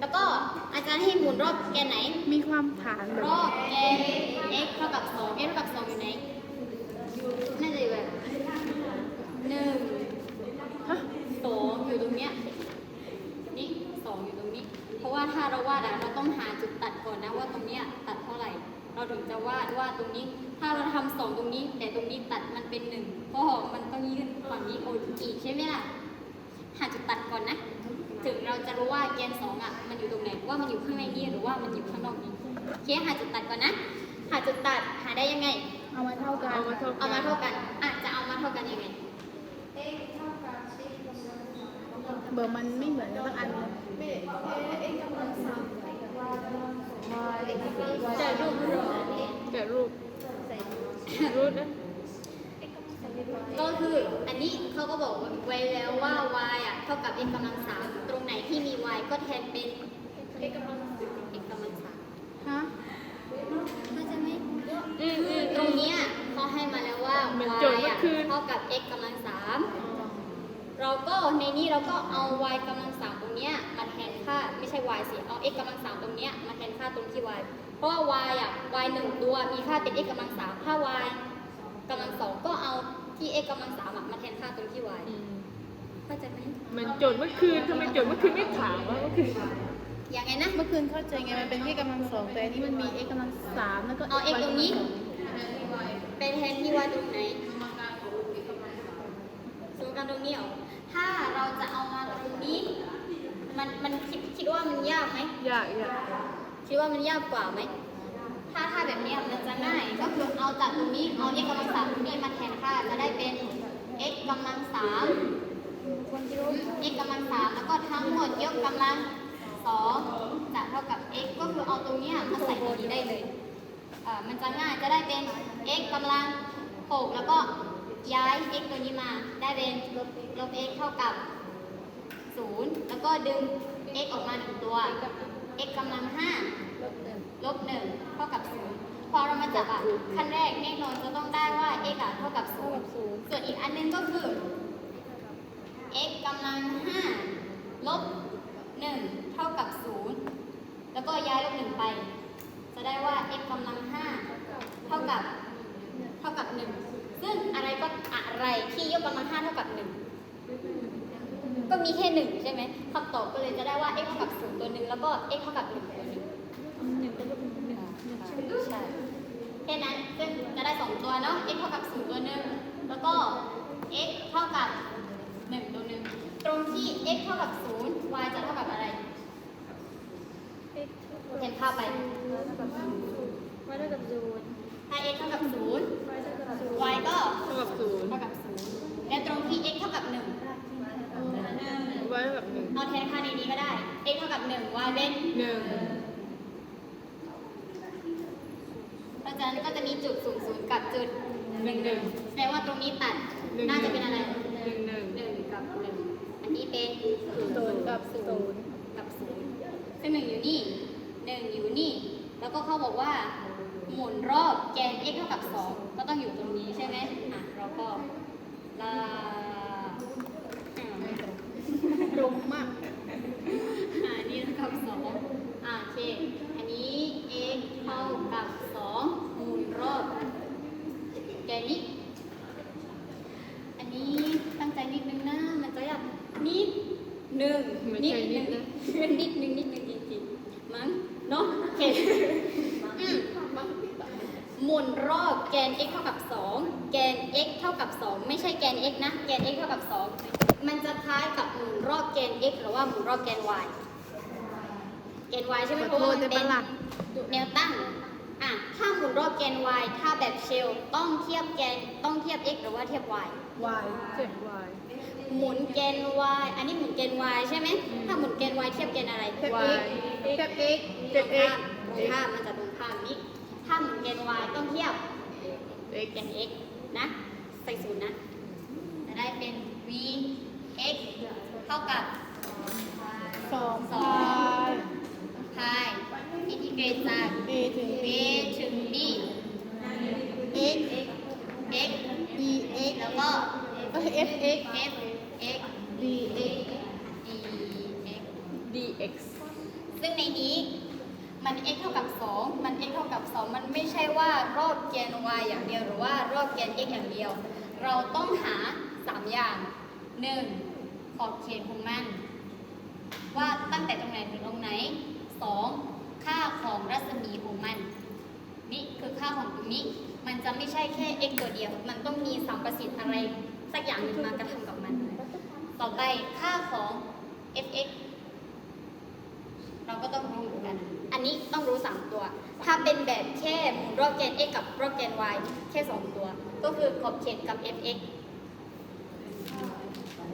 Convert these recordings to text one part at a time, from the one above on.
แล้วก็อาจารย์ให้หมุนรอบแกนไหน มีความฐานแบรอบแกน x เท่ากับ2 x เท่ากับ2อยู่ไหนน่าจะอยู่แบบหนึ่งสองอยู่ตรงเนี้ยนี่สองอยู่ตรงนี้ เพราะว่าถ้าเราวาดอะเราต้องหาจุดตัดก่อนนะว่าตรงเนี้ยตัดเท่าไหร่ เราถึงจะวาดว่าตรงนี้ ถ้าเราทำสองตรงนี้ แต่ตรงนี้ตัดมันเป็นหนึ่งเพราะมันต้องยื่นฝั่งนี้โอนอีกใช่ไหมล่ะ หาจุดตัดก่อนนะ ถึงเราจะรู้ว่าแกนสองอะมันอยู่ตรงไหนว่ามันอยู่ข้างในนี้หรือว่ามันอยู่ข้างนอกนี้โอเคหาจุดตัดก่อนนะ หาจุดตัดหาได้ยังไง เอามาเท่ากันเอามาเท่าเอากัมานเท่ากันอะจะเอามาเท่ากันยังไงเบอร์มันไม่เหมือนกันสักอันเลยแกะรูปแกะรูปรูปนะ ก็คืออันนี้เขาก็บอกไว้แล้วว่า y อะเท่ากับ x กำลังสามตรงไหนที่มี y ก็แทนเป็น x กำลัง x กำลังสามฮะเข้าใจไหมอืมอืมตรงเนี้ยเขาให้มาแล้วว่า เหมือน y โจทย์เมื่อะอคืน เท่ากับ x กำลังสามเราก็ในนี้เราก็เอา y กำลังสามตรงเนี้ยมาแทนค่าไม่ใช่ y สิเอา x กำลังสามตรงเนี้ยมาแทนค่าตรงที่ y เพราะว่า y อะ y หนึ่งตัวมีค่าเป็น x กำลังสามถ้า y กำลังสองก็เอา ที่ x กำลังสามอะมาแทนค่าตรงที่ y อืมเข้าใจไหมเหมือนโจทย์เมื่อคืนทำไมโจทย์เมื่อคืนไม่ถามว่าเมื่อคืนอย่างไงนะ เมื่อคืนเข้าใจไงมันเป็นที่กำลังสองแต่อันนี้มันมี x กำลังสามแล้วก็ เอา x ตรงนี้ไปแทนที่ y ตรงไหนสมการตรงนี้เหรอถ้าเราจะเอามาตรงนี้ มันมันคิดคิดว่ามันยากไหมอยากอยากคิดว่ามันยากกว่าไหม ถ้าถ้าแบบนี้มันจะง่าย ก็คือเอาจากตรงนี้เอา x กำลังสามตรงนี้มาแทนค่าจะได้เป็น x กำลังสาม x กำลังสามแล้วก็ทั้งหมดยกกำลังสองจะเท่ากับ x ก็คือเอาตรงนี้มาใส่ตรงนี้ได้เลยมันจะง่ายจะได้เป็น x กำลังหกแล้วก็ย้าย x ตัวนี้มาได้เป็นลบ x เท่ากับศูนย์แล้วก็ดึง x ออกมาหนึ่งตัว x กำลังห้า ลบหนึ่งเท่ากับศูนย์พอเรามาจับอะขั้นแรกแน่นอนจะต้องได้ว่า x อะเท่ากับศูนย์ส่วนอีกอันหนึงก็คือ x กำลัง5ลบ1เท่ากับ0แล้วก็ย้ายลบ1ไป จะได้ว่า x กำลัง5เท่ากับเท่ากับ1ซึ่งอะไรก็อะไรที่ยกกำลัง5เท่ากับ1ก็มีแค่1ใช่ไหมคำตอบก็เลยจะได้ว่า x เท่ากับ0ตัวหนึ่งแล้วก็ x เท่ากับ1ตัวหนึ่ง ใช่ แค่นั้นซึ่งจะได้2ตัวเนาะ x เท่ากับ0ตัวหนึ่งแล้วก็ x เท่ากับหนึ่งตัวหนึ่งตรงที่ x เท่ากับศูนย์ y จะเท่ากับอะไร เห็นภาพไปว่าเท่ากับศูนย์ถ้า x เท่ากับศูนย์ y ก็เท่ากับศูนย์เท่ากับศูนย์และตรงที่ x เท่ากับหนึ่งว่าเท่ากับหนึ่งเอาแทนค่าในนี้ก็ได้ x เท่ากับหนึ่ง y เป็นหนึ่ง เพ ราะฉะนั้นก็จะมีจุดศูนย์ศูนย์กับจุดหนึ่งหนึ่งแสดงว่าตรงนี้ตัด น่าจะเป็นอะไรหนึ่งหนึ่งหนึ่งกับหนึ่งอันนี้เป็นศูนย์กับศูนย์กับศูนย์ซึ่งหนึ่งอยู่นี่หนึ่งอยู่นี่ แล้วก็เขาบอกว่า หมุนรอบแกน x เท่ากับสองก็ต้องอยู่ตรงนี้ใช่ไหมอะเราก็ลาอ่าไม่ตรงตรงมาก อ่านี่เท่ากับสองอ่าโอเค อันนี้ x เท่ากับสองหมุนรอบแกนนี้ อันนี้ตั้งใจนิดนึงนะ มันจะยากนิดหนึ่ง ไม่ นิด ใช่ ห นิ นึ่ ด ง นะ นิดหนึ่งนิดหนึ่งจริงๆมั้งเนาะโอเคอืมหมุนรอบแกน x เท่ากับ 2 แกน x เท่ากับ 2 ไม่ใช่แกน x นะ แกน x เท่ากับ 2 มันจะคล้ายกับหมุนรอบแกน x หรือว่าหมุนรอบแกน y แกน y ใช่ไหมขอเพราะโทว่าษมันได้เป็นปะล่ะ แนวตั้งอะถ้าหมุนรอบแกน y ถ้าแบบเชลต้องเทียบแกนต้องเทียบ x หรือว่าเทียบ y วายเจ็ดวายหมุนแกน y อันนี้หมุนแกน y ใช่ไหมถ้าหมุนแกน y เทียบแกนอะไรเทียบ x เทียบ x เทียบ x ตรงข้ามมันจะตรงข้ามนี้ถ้าหมุนแกน y ต้องเทียบ x แกน x นะ ใส่ศูนย์นะ จะได้เป็น v x เท่ากับ สองสองพายอินทิเกรตจาก a ถึง a ถึง b x x dx แล้วก็เอ้ย fx f x dx d x dx ซึ่งในนี้มัน x เท่ากับ 2 มัน x เท่ากับ 2 มันไม่ใช่ว่ารอบแกน y อย่างเดียวหรือว่ารอบแกน x อย่างเดียว เราต้องหา 3 อย่าง 1. ขอบเขตของมัน ว่าตั้งแต่ตรงไหนถึงตรงไหน 2. ค่าของรัศมีของมัน นี่คือค่าของตรงนี้ มันจะไม่ใช่แค่ x ตัวเดียว มันต้องมีสัมประสิทธิ์อะไร สักอย่างหนึ่งมากระทำกับมัน ต่อไปค่าของ fx เราก็ต้องรู้เหมือนกัน อันนี้ต้องรู้ 3 ตัว ถ้าเป็นแบบแค่หมุนรอบแกน x กับรอบแกน y แค่ 2 ตัว ก็คือขอบเขตกับ fx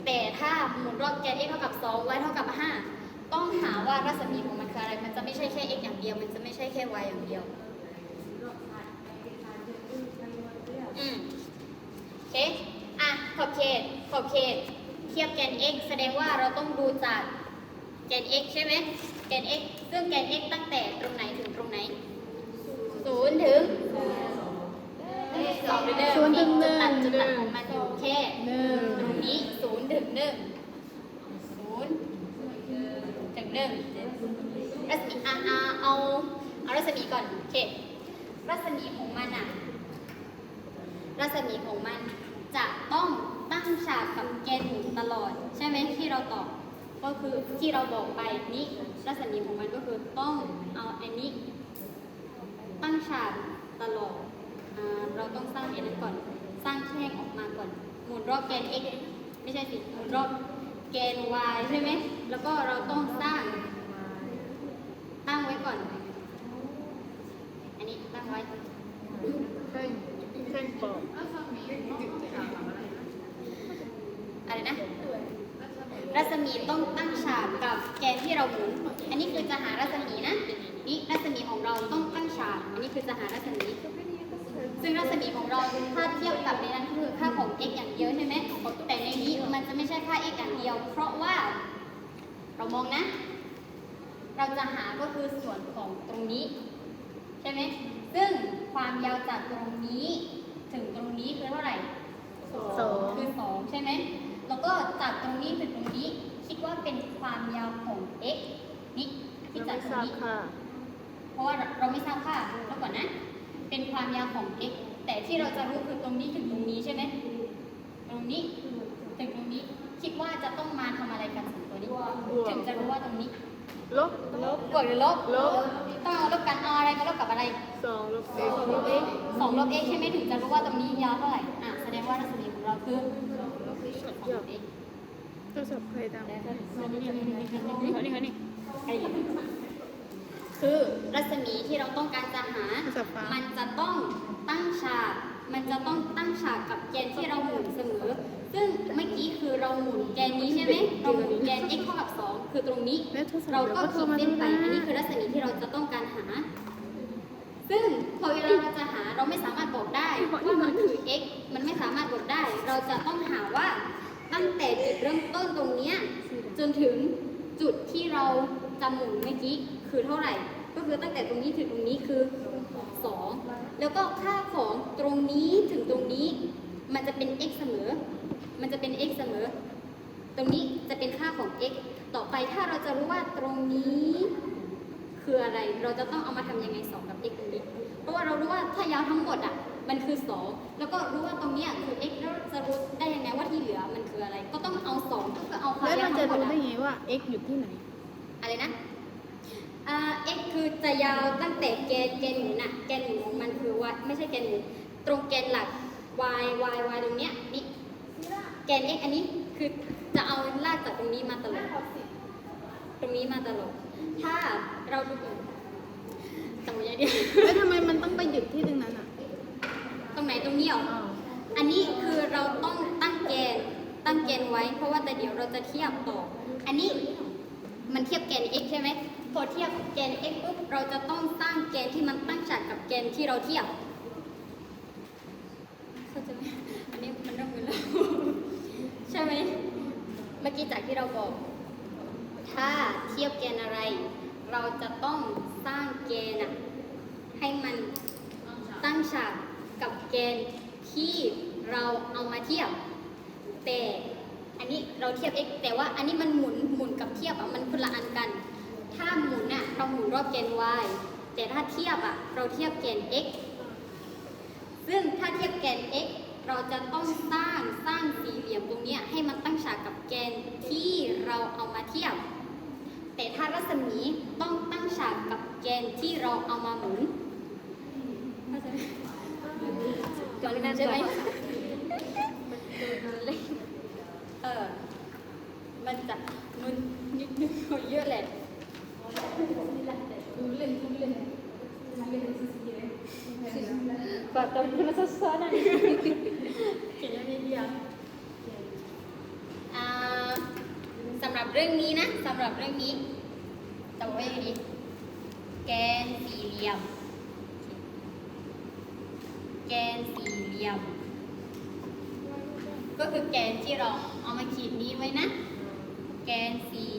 แต่ถ้าหมุนรอบแกน x เท่ากับ 2 y เท่ากับ 5 ต้องหาว่ารัศมีของมันคืออะไร มันจะไม่ใช่แค่ x อย่างเดียว มันจะไม่ใช่แค่ y อย่างเดียว อืมโอเค อะ ขอบเขต ขอบเขต เทียบแกน x แสดงว่าเราต้องดูจากแกน x ใช่ไหมแกน x ซึ่งแกน x ตั้งแต่ตรงไหนถึงตรงไหนศูนย์ถึง ศูนย์ถึงหนึ่งจุดตัดจุดตัดของมันอยู่แค่หนึ่งตรงนี้ศูนย์ถึงหนึ่งศูนย์ถึงหนึ่งรัศมีอะอะเอาเอารัศมีก่อนโอเครัศมีของมันอะรัศมีของมันจะต้องตั้งฉากกับแกนหมุนตลอด ใช่ไหมที่เราตอบก็คือที่เราบอกไปนี้รัศมีของมันก็คือต้องเอาอันนี้ ตั้งฉากตลอด เราต้องสร้างอันนั้นก่อน สร้างแท่งออกมาก่อน หมุนรอบแกน x ไม่ใช่สิหมุนรอบแกน y ใช่ไหม แล้วก็เราต้องสร้าง ตั้งไว้ก่อน อันนี้ตั้งไว้แท่งแท่งปอกอะไรนะ รัศมีต้องตั้งฉากกับแกนที่เราหมุน อันนี้คือจะหารัศมีนะ นี่รัศมีของเราต้องตั้งฉาก อันนี้คือจะหารัศมี ซึ่งรัศมีของเราถ้าเทียบกับในนั้นคือค่าของ x อย่างเดียวใช่ไหมแต่ในนี้มันจะไม่ใช่ค่า x อย่างเดียว เพราะว่าเรามองนะ เราจะหาก็คือส่วนของตรงนี้ ใช่ไหมซึ่งความยาวจากตรงนี้ ถึงตรงนี้คือเท่าไหร่สองคือสองใช่ไหมแล้วก็จากตรงนี้ถึงตรงนี้ คิดว่าเป็นความยาวของ x นี่ที่ยังจากไม่ตรทรางบนี้ค่ะเพราะว่าเราไม่ทราบค่าแล้วก่อนนะ เป็นความยาวของ x แต่ที่เราจะรู้คือตรงนี้ถึงตรงนี้ใช่ไหมตรงนี้ถึงตรงนี้คิดว่าจะต้องมาทำอะไรกันสองตัวนี้ถึงจะรู้ว่าตรงนี้ลบลบบวกหรือลบลบต้องเอาลบกันเอาอะไรมาลบกับอะไรสองลบเอ็กสองลบ x สองลบ x ใช่ไหมถึงจะรู้ว่าตรงนี้ยาวเท่าไหร่อะแสดงว่ารัศมีของเราคือสองลบ x โทรศัพท์ใครดังนี่นี่นี่นี่นี่นี่นี่ คือรัศมีที่เราต้องการจะหาโทรศัพท์ฟ้ามันจะต้องตั้งฉาก มันจะต้องตั้งฉากกับแกนที่เราหมุนเสมอ ซึ่งเมื่อกี้คือเราหมุนแกนนี้ใช่ไหมเราหมุนแกน x เท่ากับ 2 คือตรงนี้แล้วโทรศัพท์เราก็ดี๋ยวโทขีดมาเส้นไปดูะอันนี้คือรัศมีที่เราจะต้องการหา ซึ่งพอเวลาเราจะหาเราไม่สามารถบอกได้ว่ามันคือ x มันไม่สามารถบอกได้ เราจะต้องหาว่าตั้งแต่จุดเริ่มต้นตรงเนี้ยจนถึงจุดที่เราจะหมุนเมื่อกี้ คือเท่าไหร่ ก็คือตั้งแต่ตรงนี้ถึงตรงนี้คือ 2 แล้วก็ค่าของตรงนี้ถึงตรงนี้ มันจะเป็น x เสมอ มันจะเป็น x เสมอ ตรงนี้จะเป็นค่าของ x ต่อไปถ้าเราจะรู้ว่าตรงนี้คืออะไร เราจะต้องเอามาทำยังไง 2 กับ x ตรงนี้ เพราะว่าเรารู้ว่าถ้ายาวทั้งหมดอะ มันคือ 2 แล้วก็รู้ว่าตรงเนี้ยคือ x แล้วจะรู้ได้ยังไงว่าที่เหลือมันคืออะไร ก็ต้องเอา2ก็คือเอาความแล้วยาเราวจะทั้งหมดรู้อะได้ไงว่า x อยู่ที่ไหน อะไรนะ อ่า x คือจะยาวตั้งแต่แกนแกนหมุนอะแกนหมุนของมันคือ y ไม่ใช่แกนหมุนตรงแกนหลัก y y y ตรงเนี้ยนี่แกน x อันนี้คือจะเอาลากจากตรงนี้มาตลอดตรงนี้มาตลอดถ้าเราดูจำไว้ยังดีแล้วทำไมมันต้องไปหยุดที่ตรงนั้นอะ ตรงไหนตรงนี้เหรออ๋ออันนี้คือเราต้องตั้งแกนตั้งแกนไว้ เพราะว่าแต่เดี๋ยวเราจะเทียบต่อ อันนี้มันเทียบแกน x ใช่ไหม พอเทียบแกน x ปุ๊บเราจะต้องสร้างแกนที่มันตั้งฉากกับแกนที่เราเทียบเข้าใจไหมอันนี้มันเริ่มมึนแล้วใช่ไหมเมื่อกี้จากที่เราบอก ถ้าเทียบแกนอะไร เราจะต้องสร้างแกนอะให้มันตั้งฉากกับแกนที่เราเอามาเทียบ แต่อันนี้เราเทียบ x แต่ว่าอันนี้มันหมุนหมุนกับเทียบอะมันคนละอันกัน ถ้าหมุนอะเราหมุนรอบแกน y แต่ถ้าเทียบอะเราเทียบแกน x ซึ่งถ้าเทียบแกน x เราจะต้องสร้างสร้างสี่เหลี่ยมตรงนี้ให้มันตั้งฉากกับแกนที่เราเอามาเทียบ แต่ถ้ารัศมีต้องตั้งฉากกับแกนที่เราเอามาหมุนเข้าใจไหมก่อนเล่นใช่ไหมเล่นเออ มันจะมึนนิดนึงเยอะแหละ ฝากตัวคุณซัสซ้อนอันนี้อ่าสำหรับเรื่องนี้นะสำหรับเรื่องนี้จำไว้ให้ดีแกนสี่เหลี่ยม แกนสี่เหลี่ยม ก็คือแกนที่เราเอามาขีดนี้ไว้นะ แกนสี่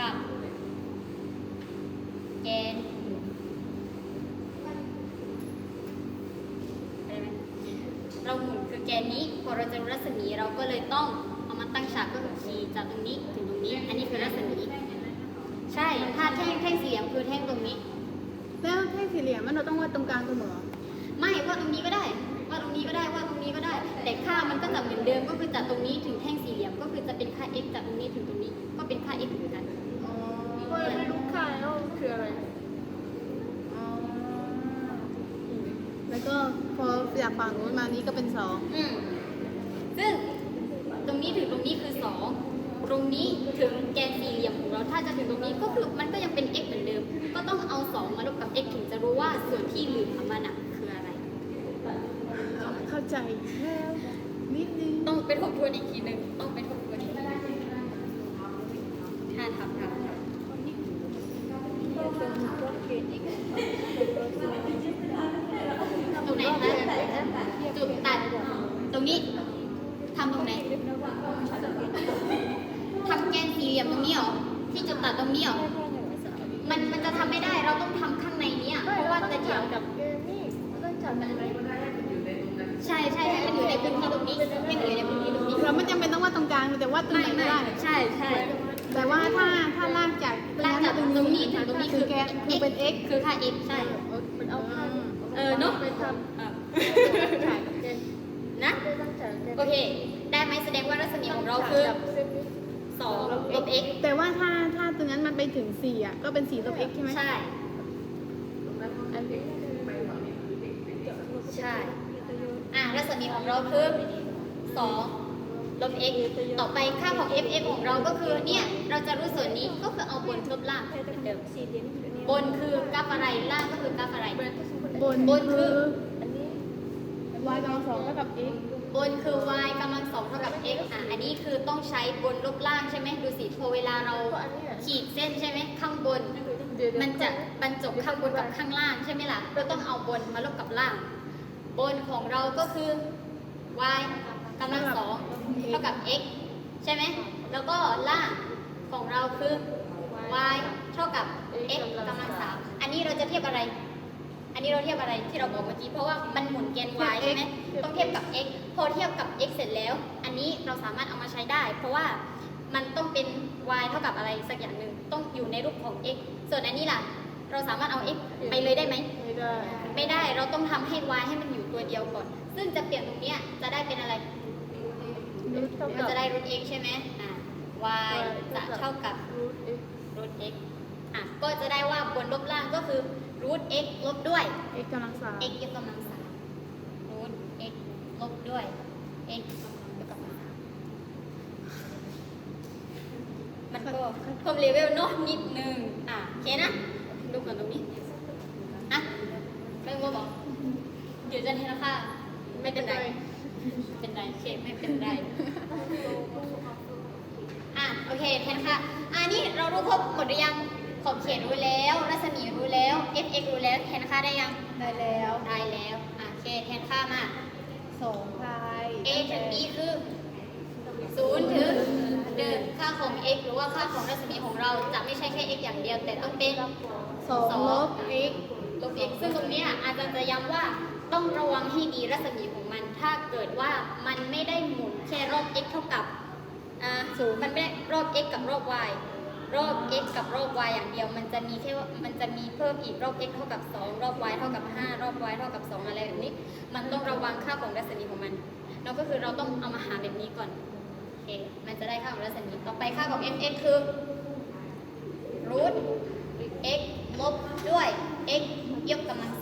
กับแกนหมุนเข้าใจไหมเราหมุนคือแกนนี้พอเราจะรู้รัศมีเราก็เลยต้องเอามาตั้งฉากก็คือขีดจากตรงนี้ถึงตรงนี้ อันนี้คือรัศมีใช่ถ้าแท่งแท่งสี่เหลี่ยมคือแท่งตรงนี้ แล้วแท่งสี่เหลี่ยมมันเราต้องวาดตรงกลางเสมอไม่ว่าตรงนี้ก็ได้ว่าตรงนี้ก็ได้ว่าตรงนี้ก็ได้ แต่ค่ามันก็จะเหมือนเดิมก็คือจากตรงนี้ถึงแท่งสี่เหลี่ยมก็คือจะเป็นค่า x จากตรงนี้ถึงตรง ออะไรอ๋อแล้วก็พอจากฝั่งนู้นมานี้ก็เป็นสองอืมซึ่งตรงนี้ถึงตรงนี้คือสองตรงนี้ถึงแกนสี่เหลี่ยมของเราถ้าจะถึงตรงนี้ก็คือมันก็ยังเป็น x เหมือนเดิม ก็ต้องเอาสองมาลบกับ x ถึงจะรู้ว่าส่วนที่เหลือมันอะคืออะไร เข้าใจแล้วนิดนึงต้องไปทบทวนอีกทีหนึ่งต้องไปทบทวนอีกทีหนึ่งถ้าทำทำทำ ตรงไหนคะจุดตัด ตรงนี้ทำตรงไหนทำแกนสี่เหลี่ยมตรงนี้เหรอ ที่จุดตัดตรงนี้เหรอ มันมันจะทำไม่ได้ เราต้องทำข้างในเนี้เพราะว่าจะเกี่ยวกับใช่ใช่ให้มันอยู่ในพื้นที่ตรงนี้ให้มันอยู่ในพื้นที่ตรงนี้ เราไม่จำเป็นต้องวาดตรงกลางแต่วาดตรงไหนก็ได้ ใช่ใช่ แต่ว่าถ้าถ้าลากจากลากจากตรงนี้ถึงตรงนี้คือแกนคือเป็น x คือค่า x ใช่มันเอาค่าเออเนาะไปทเออำฉากแกนนะโอเค ได้ไหมแสดงว่ารัศมีของเราคือ2ลบ x แต่ว่าถ้าถ้าตรงนั้นมันไปถึงสี่อะก็เป็นสี่ลบ x ใช่ไหมใช่ใช่อะรัศมีของเราคือ2 ลบ x ต่อไปค่าของ f f ของเราก็คือเนี่ยเราจะรู้ส่วนนี้ก็คือเอาบนลบล่างเหมือนเดิมบนคือกราฟอะไรล่างก็คือกราฟอะไร บนบนคือ y กำลังสองเท่ากับ x บนคือ y กำลังสองเท่ากับ x อะ อันนี้คือต้องใช้บนลบล่างใช่ไหมดูสิพอเวลาเราขีดเส้นใช่ไหมข้างบน มันจะบรรจบข้างบนกับข้างล่างใช่ไหมล่ะ เราต้องเอาบนมาลบกับล่าง บนของเราก็คือ y กำลังสอง เท่ากับ x ใช่ไหม แล้วก็ล่างของเราคือ y เท่ากับ x กำลังสามอันนี้เราจะเทียบอะไร อันนี้เราเทียบอะไรที่เราบอกเมื่อกี้ เพราะว่ามันหมุนแกน y ใช่ไหม ต้องเทียบกับ x พอเทียบกับ x เสร็จแล้ว อันนี้เราสามารถเอามาใช้ได้ เพราะว่ามันต้องเป็น y เท่ากับอะไรสักอย่างหนึ่งต้องอยู่ในรูปของ x ส่วนอันนี้ล่ะ เราสามารถเอา x ไปเลยได้ไหม ไม่ได้ ไม่ได้ เราต้องทำให้ y ให้มันอยู่ตัวเดียวก่อน ซึ่งจะเปลี่ยนตรงเนี้ยจะได้เป็นอะไร รูทเท่ามันกับ จะได้ root x ใช่ไหมอ่า y จะเท่ากับ รูท x root x อะ ก็จะได้ว่าบนลบล่างก็คือ root x ลบด้วย x กำลังสาม x ยกกำลังสาม root x ลบด้วย x ยกกำลังสามมันก็เพิ่มเลเวลเนาะนิดนึง อะโอเคนะ ดูก่อนตรงนี้ อะไม่ว่าบอก เดี๋ยวจะให้ราคาไม่เป็นไร เป็นไรโอเคไม่เป็นไร อะโอเคแทนค่ะอะนี่นี้เรารู้ครบหมดหรือยังขอบเขตรู้แล้ว รัศมีรู้แล้ว f x รู้แล้วแทนค่าได้ยังได้แล้วได้แล้วอะโอเคแทนค่ามา สองพาย a ถึง b คือ0ถึง1ค่าของ x หรือว่าค่าของรัศมีของเราจะไม่ใช่แค่ x อย่างเดียวแต่ต้องเป็นสองลบ x ลบ x ซึ่งตรงเนี้ยอาจารย์จะย้ำว่า ต้องระวังให้ดีรัศมีของมัน ถ้าเกิดว่ามันไม่ได้หมุนแค่รอบ x เท่ากับศูนย์มันไม่ได้รอบ x กับรอบ y รอบ x กับรอบ y อย่างเดียว มันจะมีแค่ว่ามันจะมีเพิ่มอีกรอบ x เท่ากับ 2 รอบ y เท่ากับ 5 รอบ y เท่ากับ 2 อะไรแบบนี้ มันต้องระวังค่าของรัศมีของมันแล้วก็คือเราต้องเอามาหาแบบนี้ก่อนโอเคมันจะได้ค่าของรัศมีต่อไปค่าของ f x คือรูท x ลบด้วย x ยกกำลัง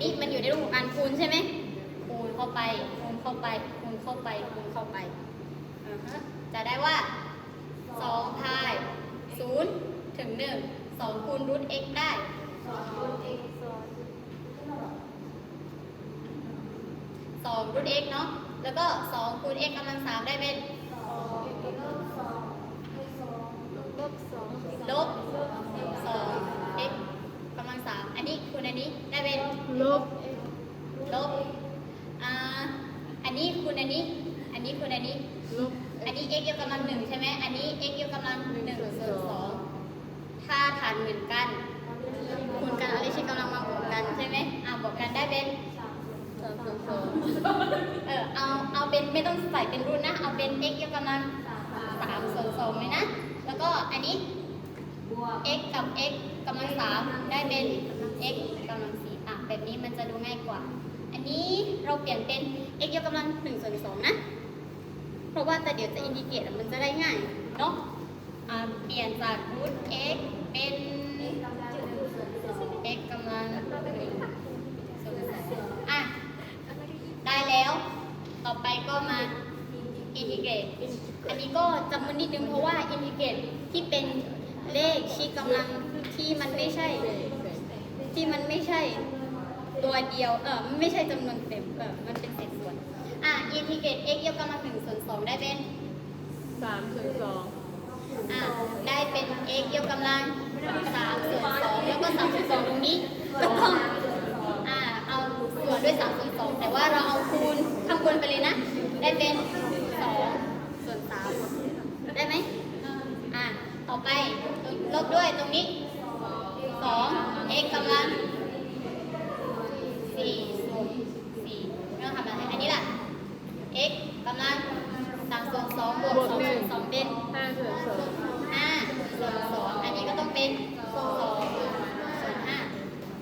นนี้มันอยู่ในรูปของการคูณใช่ไหมคูณเข้าไปคูณเข้าไปคูณเข้าไปคูณเข้าไปอ่าฮะจะได้ว่า2พาย0ถึง1 2คูณรูท x ได้2รูท x เนาะแล้วก็2คูณ x กำลังสามได้เป็น ลบสอง ลบสอง x กำลังสามอันนี้คูณอันนี้ได้เป็น ลบ ลบ อ่า อันนี้คูณอันนี้ อันนี้คูณอันนี้ ลบ อันนี้ x ยกกำลังหนึ่งใช่ไหม อันนี้ x ยกกำลังหนึ่งส่วนสองถ้าฐานเหมือนกัน คูณกันเอาเลขชี้กำลังมาบวกกันใช่ไหมอ่าบวกกันได้เป็นสามส่วนสองเออ เอา เอาเป็นไม่ต้องใส่เป็นรุ่นนะ เอาเป็น x ยกกำลังสามส่วนสองเลยนะ แล้วก็อันนี้ x กับ x กำลังสามได้เป็น x กำลังสี่อะ แบบนี้มันจะดูง่ายกว่า อันนี้เราเปลี่ยนเป็น x ยกกำลังหนึ่งส่วนสองนะ เพราะว่าแต่เดี๋ยวจะอินดิเกตมันจะได้ง่ายเนาะเปลี่ยนจาก root x เป็น x กำลังหนึ่งส่วนสองอะ ได้แล้ว ต่อไปก็มาอินทิเกรตอันนี้ก็จำมันนิดนึงเพราะว่าอินทิเกรตที่เป็นเลขชี้กำลังที่มันไม่ใช่ที่มันไม่ใช่ ตัวเดียวเออมันไม่ใช่จำนวนเต็มเออมันเป็นเศษส่วนอะอินทิเกรต x ยกกำลังหนึ่งส่วนสองได้เป็นสามส่วนสองอะได้เป็น x ยกกำลังสามส่วนสองแล้วก็สามส่วนสองตรงนี้ก็ต้องอ่าเอาส่วนด้วยสามส่วนสองแต่ว่าเราเอาคูณข้างบนไปเลยนะ ได้เป็นสองส่วนสามได้ไหมอะต่อไปลบด้วยตรงนี้สอง x กำลังสี่ส่วนสี่ไม่ต้องทำอะไรอันนี้ล่ะ x กำลังสามส่วนสองบวกสองส่วนสองเป็นห้าส่วนสองห้าส่วนสองอันนี้ก็ต้องเป็นสองส่วนห้า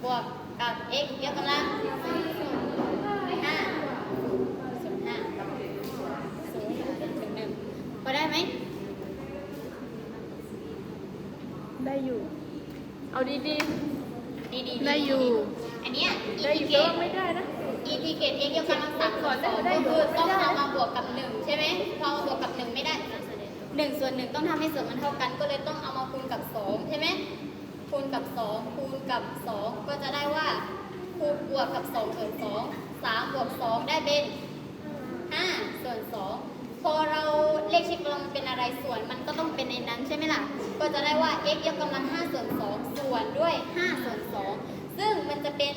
บวกกับ x ยกกำลังห้าส่วนห้าศูนย์ถึงหนึ่งพอได้ไหมได้อยู่ เอาดีดีดีได้อยู่ อันเนี้ยๆอิได้นอทิยู่เกแต่ตว่าไม่ได้นะอินทิเกต x ยกกำลังสามส่วนสองก็คือต้องเอามาบ วกกับหนึ่งใช่ไหมพอมาบวกกับหนึ่งไม่ได้หนึ่งส่วนหนึ่งต้องทำให้ส่วนมันเท่ากัน ก็เลยต้องเอามาคูณกับสองใช่ไหมคูณกับสองคูณกับสองก็จะได้ว่าคูณบวกกับสองส่วนสองสามบวกสองได้เป็นห้าส่วนสองพอเราเลขชี้กำลังเป็นอะไรส่วนมันก็ต้องเป็นในนั้นใช่ไหมล่ะ ก็จะได้ว่า x ยกกำลังห้าส่วนสองส่วนด้วยห้าส่วนสองซึ่งมันจะเป็น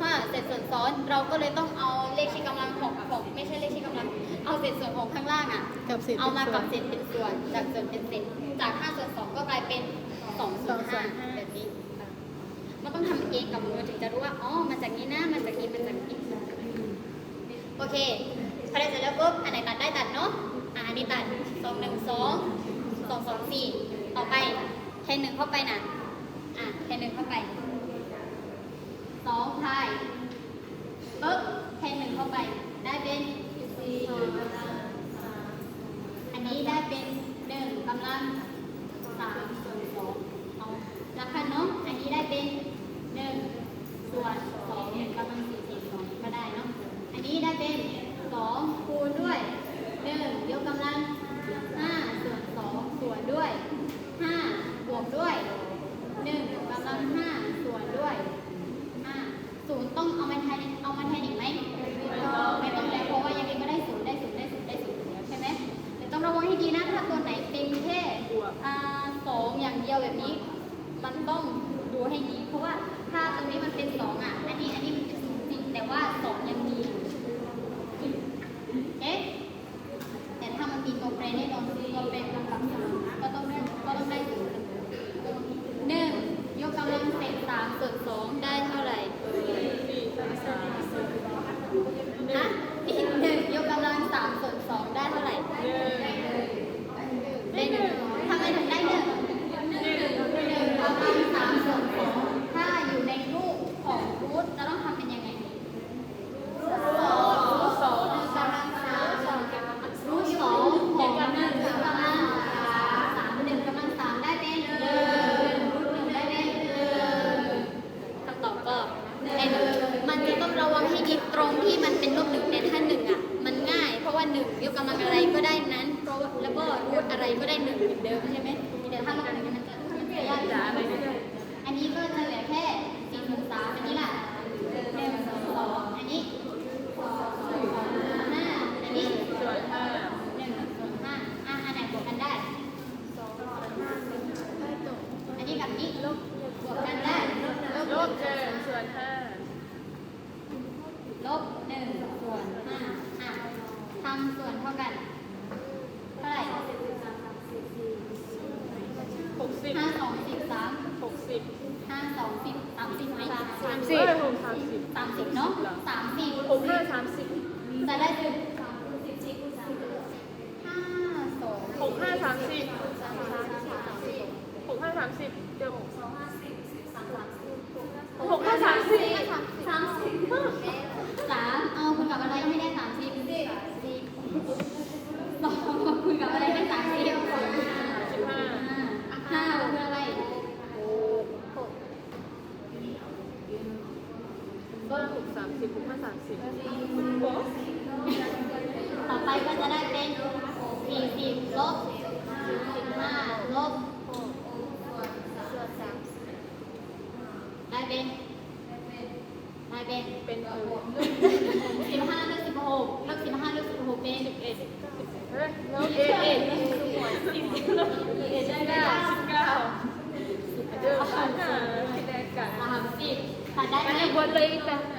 ห้าเศษส่วนซ้อนเราก็เลยต้องเอาเลขชี้กำลังของของไม่ใช่เลขชี้กำลัง เอาเศษส่วนของข้างล่างอะกับเศษเอามาเป็นส่วนกับเศษเป็นส่วนจากส่วนเป็นเศษจาก5ส่วน2ก็กลายเป็น2ส่วนสองส่วนห้า5แบบนี้อะมันต้องทำเองกับมือถึงจะรู้ว่าอ๋อมาจากนี้นะมาจากนี้มาจากนี้โอเคพอได้เสร็จแล้วปุ๊บอันไหนตัดได้ตัดเนาะอะอันนี้ตัดสองหนึ่งสองสองสองสี่ต่อไปแทนหนึ่งเข้าไปนะอะแทนหนึ่งเข้าไป สองพายปึ๊บแทนหนึ่งเข้าไป ได้เป็นสี่อันนี้ได้เป็นหนึ่งกำลังสามส่วนสองเอาราคาเนาะอันนี้ได้เป็นหนึ่งส่วนสองกำลังสี่สี่สองก็ได้เนาะอันนี้ได้เป็นสองคูณด้วยหนึ่งยกกำลังห้าส่วนสองส่วนด้วยห้าบวกด้วยหนึ่งกำลังห้าส่วนด้วย อ่าศูนย์ต้องเอามาแทนเอามาแทนอีกไหมไม่ต้องไม่ต้องแล้วเพราะว่ายังไงก็ได้ศูนย์ได้ศูนย์ได้ศูนย์ได้ศูนย์อยู่แล้วใช่ไหมแต่ต้องระวังให้ ทีนะถ้าตัวไหนเป็นแค่อ่าสองอย่างเดียวแบบนี้ มันต้องดูให้ดี เพราะว่าถ้าตรงนี้มันเป็นสองอะ อันนี้อันนี้มันเป็นศูนย์จริงแต่ว่าสองยังมีเอ๊ะแต่ถ้ามันมีตัวแปรแน่นอนตัวแปรกำลังสามก็ต้องได้ก็ต้องได้ศูนย์หนึ่งยกกำลังเศษสามส่วนสองได้เท่าไหร่ สี่สามสาม ฮะอีกหนึ่งยกกำลังสามส่วนสองได้เท่าไหร่ หนึ่ง ได้หนึ่งทำไมถึงได้หนึ่งหนึ่งหนึ่งกำลังสามส่วนสองถ้าอยู่ในรูปของรูทจะต้องทำเป็นยังไงสองรูทสองหนึ่งกำลังสามสองรูทสองของหนึ่งกำลังสามสามหนึ่งกำลังสามได้เป็นหนึ่งรูทหนึ่งได้เป็นหนึ่งคำตอบก็ได้หนึ่งมันจะต้อง ระวังให้ดีตรงที่มันเป็นรูปหนึ่งแต่ถ้าหนึ่งอะมันง่าย เพราะว่าหนึ่งยกกำลังอะไรก็ได้นั้นเพราะแล้วก็รูทอะไรก็ได้หนึ่งเหมือนเดิมใช่ไหมแต่ถ้าลบหนึ่งมันจะมันจะยากจ๋าอะไรไม่ได้อันนี้ก็จะเหลือแค่สี่ส่วนสามอันนี้ล่ะหนึ่งส่วนสองอันนี้สองส่วนห้าอันนี้ ส่วนห้า หนึ่งส่วนห้าอะอันไหนบวกกันได้อันนี้กับอันนี้บวกกันได้ลบ ลบหนึ่งส่วนห้า ลบหนึ่งส่วนห้าอะทำส่วนเท่ากันเท่าไหร่ หกสิบ ห้าสองสิบสาม หกสิบ ห้าสองสิบสามสิบไหมสามสิบหกสามสิบสามสิบเนาะสามสิบหกห้าสามสิบจะได้คือห้าสองหกห้าสามสิบหกห้าสามสิบเจอหกหกห้าสามสิบ สามสิบสามเอาคุณกับอะไรไม่ได้สามสิบสองคุณกับอะไรได้สามสิบ สิบห้า ห้าคุณอะไร ก็หกสามสิบหกห้าสามสิบ ต่อไปก็จะได้เป็นสี่สิบลบสิบห้าลบได้ เป็นได้เป็นเป็นเออสิบห้าลบสิบหกลบสิบห้าลบสิบหกเป็นเอ็ดเฮ้ยแล้วเอ็ดเอ็ดสิบเอ็ดได้เก้าสิบเก้าเจอปัญหาที่แรกกันสามสิบตัดได้ไหมอันนี้บนเลยแต่เอาหนึ่งสองสามห้าได้เป็นหนึ่ง